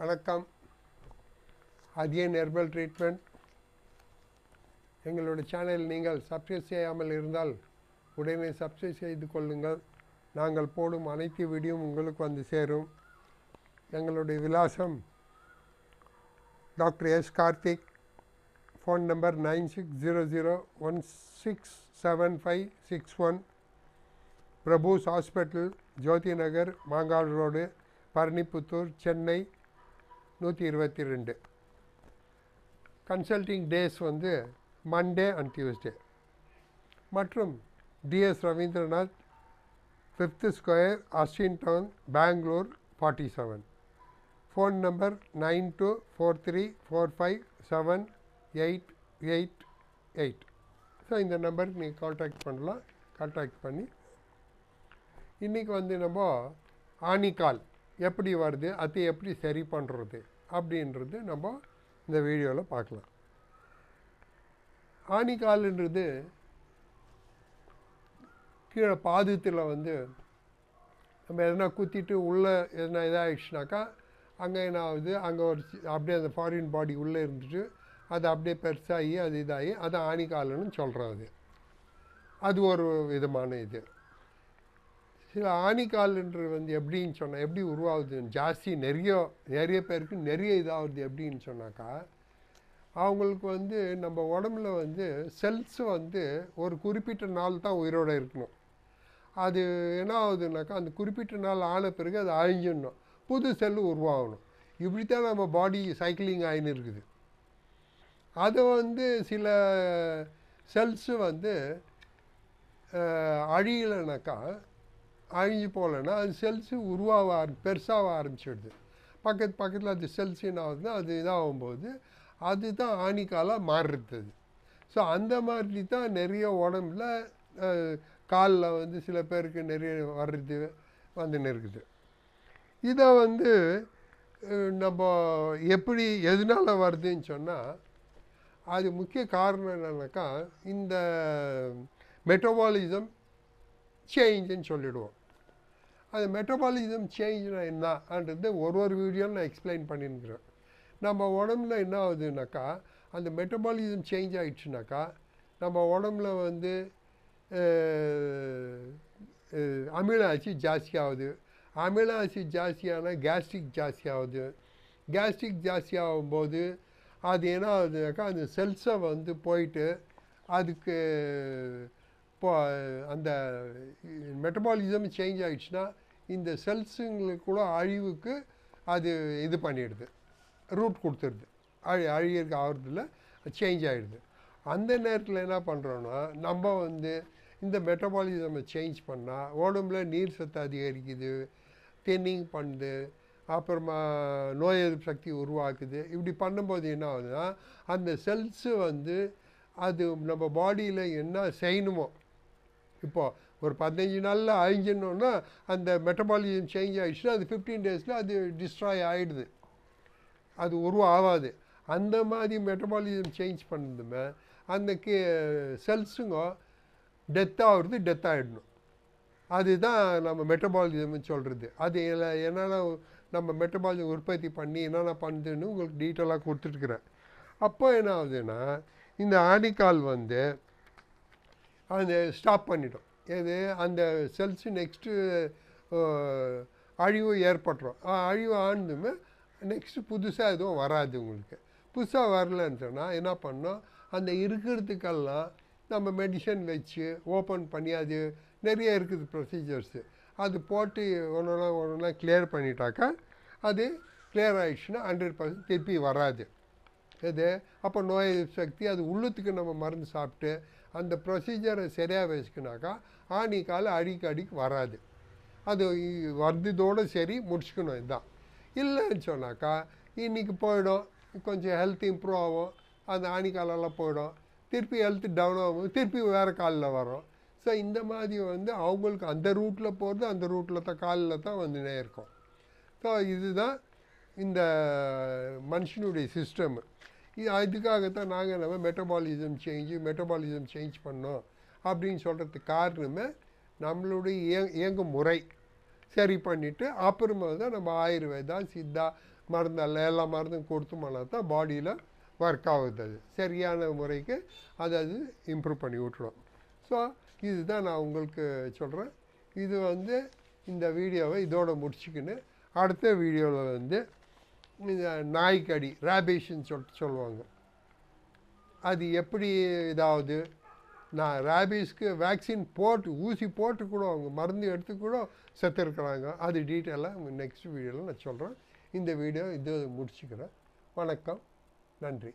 வணக்கம். Athiyan herbal treatment. எங்களோட channel நீங்கள் சப்ஸ்கிரைப் செய்யாமல் இருந்தால் உடனே சப்ஸ்கிரைப் செய்து கொள்ளுங்கள். நாங்கள் போடும் அனைத்து வீடியோவும் உங்களுக்கு வந்து சேரும். எங்களுடைய விலாசம் doctor S Karthik. Phone number nine six zero zero one six seven five six one. Prabhu's hospital Jothi Nagar Mangadu road Paranipputhur Chennai. நூற்றி இருபத்தி ரெண்டு. கன்சல்டிங் டேஸ் வந்து மண்டே அண்ட் டியூஸ்டே மற்றும் T S Ravindranath fifth square Austin town Bangalore forty seven phone number nine two four three four five seven eight eight eight so இந்த நம்பருக்கு நீங்கள் contact பண்ணலாம். Contact பண்ணி இன்றைக்கி வந்து நம்ம ஆணிக்கால். எப்படி வருது அதை எப்படி சரி பண்ணுறது அப்படின்றது நம்ம இந்த வீடியோவில் பார்க்கலாம். ஆணிக்கால்ன்றது கீழே பாதத்தில் வந்து நம்ம எதனா குத்திட்டு உள்ளே எதனா இதாகிடுச்சுனாக்கா அங்கே என்ன ஆகுது அங்கே ஒரு சி- அப்படியே அந்த ஃபாரின் பாடி உள்ளே இருந்துட்டு அது அப்படியே பெருசாகி அது இதாகி அதை ஆணிக்கால்னு சொல்கிறோம் அது அது ஒரு விதமான இது. சில ஆணிக்கால்ன்றது வந்து எப்படின்னு சொன்னால் எப்படி உருவாகுது? ஜாஸ்தி நிறைய நிறைய பேருக்கு நிறைய இதாகுது எப்படின்னு சொன்னாக்கா அவங்களுக்கு வந்து நம்ம உடம்புல வந்து செல்ஸ் வந்து ஒரு குறிப்பிட்ட நாள் தான் உயிரோடு இருக்கணும். அது என்ன ஆகுதுனாக்கா அந்த குறிப்பிட்ட நாள் ஆன பிறகு அது அழிஞ்சிடணும். புது செல்லு உருவாகணும். இப்படி தான் நம்ம பாடி சைக்கிளிங் ஆகின்னு இருக்குது. அதை வந்து சில செல்ஸு வந்து அழியலைனாக்கா அழிஞ்சு போகலன்னா அது செல்ஸு உருவாக ஆர பெருசாக ஆரம்பிச்சிடுது. பக்கத்து பக்கத்தில் அது செல்ஸ் என்ன ஆகுதுன்னா அது இதாகும்போது அதுதான் ஆணிக்காலாக மாறுறது. அது ஸோ அந்த மாதிரி தான் நிறைய உடம்புல காலில் வந்து சில பேருக்கு நிறைய வர்றது வந்துன்னு இருக்குது. இதை வந்து நம்ம எப்படி எதனால் வருதுன்னு சொன்னால் அது முக்கிய காரணம் என்னன்னாக்கா இந்த மெட்டபாலிசம் சேஞ்சுன்னு சொல்லிடுவோம். அது மெட்டபாலிசம் சேஞ்ச்னா என்னன்றது ஒரு ஒரு வீடியோவில் நான் எக்ஸ்பிளைன் பண்ணியிருக்கிறேன். நம்ம உடம்புல என்ன ஆகுதுனாக்கா அந்த மெட்டபாலிசம் சேஞ்ச் ஆகிடுச்சுனாக்கா நம்ம உடம்புல வந்து அமில ஆசிட் ஜாஸ்தி ஆகுது. அமில ஆசிட் ஜாஸ்தியானால் கேஸ்ட்ரிக் ஜாஸ்தி ஆகுது. கேஸ்ட்ரிக் ஜாஸ்தி ஆகும்போது அது என்ன ஆகுதுனாக்கா அந்த செல்ஸை வந்து போயிட்டு அதுக்கு இப்போ அந்த மெட்டபாலிசம் சேஞ்ச் ஆகிடுச்சுன்னா இந்த செல்ஸுங்களுக்கு கூட அழிவுக்கு அது இது பண்ணிடுது. ரூட் கொடுத்துருது அழி அழியிறதுக்கு ஆகிறதுல சேஞ்ச் ஆகிடுது அந்த நேரத்தில் என்ன பண்ணுறோன்னா நம்ம வந்து இந்த மெட்டபாலிசமை சேஞ்ச் பண்ணால் உடம்புல நீர் சத்து அதிகரிக்குது தின்னிங் பண்ணுது அப்புறமா நோய் எதிர்ப்பு சக்தி உருவாக்குது. இப்படி பண்ணும்போது என்ன ஆகுதுன்னா அந்த செல்ஸு வந்து அது நம்ம பாடியில் என்ன செய்யணுமோ இப்போது ஒரு பதினஞ்சு நாளில் அழிஞ்சினோன்னா அந்த மெட்டபாலிசம் சேஞ்ச் ஆகிடுச்சுன்னா அது ஃபிஃப்டீன் டேஸில் அது டிஸ்ட்ராய் ஆகிடுது அது உருவாகாது அந்த மாதிரி மெட்டபாலிசம் சேஞ்ச் பண்ணதுமே அந்த கே செல்ஸுங்க டெத் ஆகிறது டெத் ஆகிடணும் அதுதான் நம்ம மெட்டபாலிசம்னு சொல்கிறது அது என்னென்ன நம்ம மெட்டபாலிசம் உற்பத்தி பண்ணி என்னென்ன பண்ணுதுன்னு உங்களுக்கு டீட்டெயிலாக கொடுத்துட்டுருக்குறேன். அப்போ என்ன ஆகுதுன்னா இந்த ஆணிக்கால் வந்து அந்த ஸ்டாப் பண்ணிட்டோம். எது? அந்த செல்ஸு நெக்ஸ்ட்டு அழிவு ஏற்பட்டுரும். ஆ, அழிவு ஆனதுமே நெக்ஸ்ட்டு புதுசாக எதுவும் வராது உங்களுக்கு. புதுசாக வரலன்னு சொன்னால் என்ன பண்ணோம்? அந்த இருக்கிறதுக்கெல்லாம் நம்ம மெடிசன் வச்சு ஓப்பன் பண்ணி அது நிறைய இருக்குது ப்ரொசீஜர்ஸு அது போட்டு ஒன்றா ஒன்றா கிளியர் பண்ணிட்டாக்கா அது கிளியர் ஆகிடுச்சுன்னா ஹண்ட்ரட் பர்சன்ட் திருப்பி வராது. இது அப்போ நோய் சக்தி அது உள்ளத்துக்கு நம்ம மருந்து சாப்பிட்டு அந்த ப்ரொசீஜரை சரியாக வச்சுக்கினாக்கா ஆணிக்கால் அடிக்கு அடிக்கு வராது. அது வர்றதோடு சரி முடிச்சுக்கணும் இதுதான் இல்லைன்னு சொன்னாக்கா இன்றைக்கி போயிடும் கொஞ்சம் ஹெல்த் இம்ப்ரூவ் ஆகும் அந்த ஆணிக்காலெல்லாம் போயிடும். திருப்பி ஹெல்த் டவுன் ஆகும் திருப்பி வேறு காலில் வரும் ஸோ இந்த மாதிரி வந்து அவங்களுக்கு அந்த ரூட்டில் போகிறது அந்த ரூட்டில் தான் காலில் தான் வந்துனே இருக்கும். ஸோ இதுதான் இந்த மனுஷனுடைய சிஸ்டம் இது அதுக்காகத்தான் நாங்கள் நம்ம மெட்டபாலிசம் சேஞ்சு மெட்டபாலிசம் சேஞ்ச் பண்ணோம் அப்படின்னு சொல்கிறதுக்கு காரணமே நம்மளுடைய இய இயங்கும் முறை சரி பண்ணிவிட்டு அப்புறமா தான் நம்ம ஆயுர்வேதா சித்தா மருந்தல்ல எல்லா மருந்தும் கொடுத்தோம்னா தான் பாடியில் ஒர்க் ஆகுது. அது சரியான முறைக்கு அதை அது இம்ப்ரூவ் பண்ணி விட்டுடும் ஸோ இதுதான் நான் உங்களுக்கு சொல்கிறேன் இது வந்து இந்த வீடியோவை இதோடு முடிச்சுக்கின்னு அடுத்த வீடியோவில் வந்து நாய்க்கடி ரேபிஸ்ன்னு சொல்லிட்டு சொல்லுவாங்க. அது எப்படி இதாகுது நான் ரேபிஸ்க்கு வேக்சின் போட்டு ஊசி போட்டு கூட அவங்க மருந்து எடுத்து கூட செத்துருக்குறாங்க. அது டீட்டெயிலாக நெக்ஸ்ட் வீடியோவில் நான் சொல்கிறேன் இந்த வீடியோ இது முடிச்சுக்கிறேன். வணக்கம். நன்றி.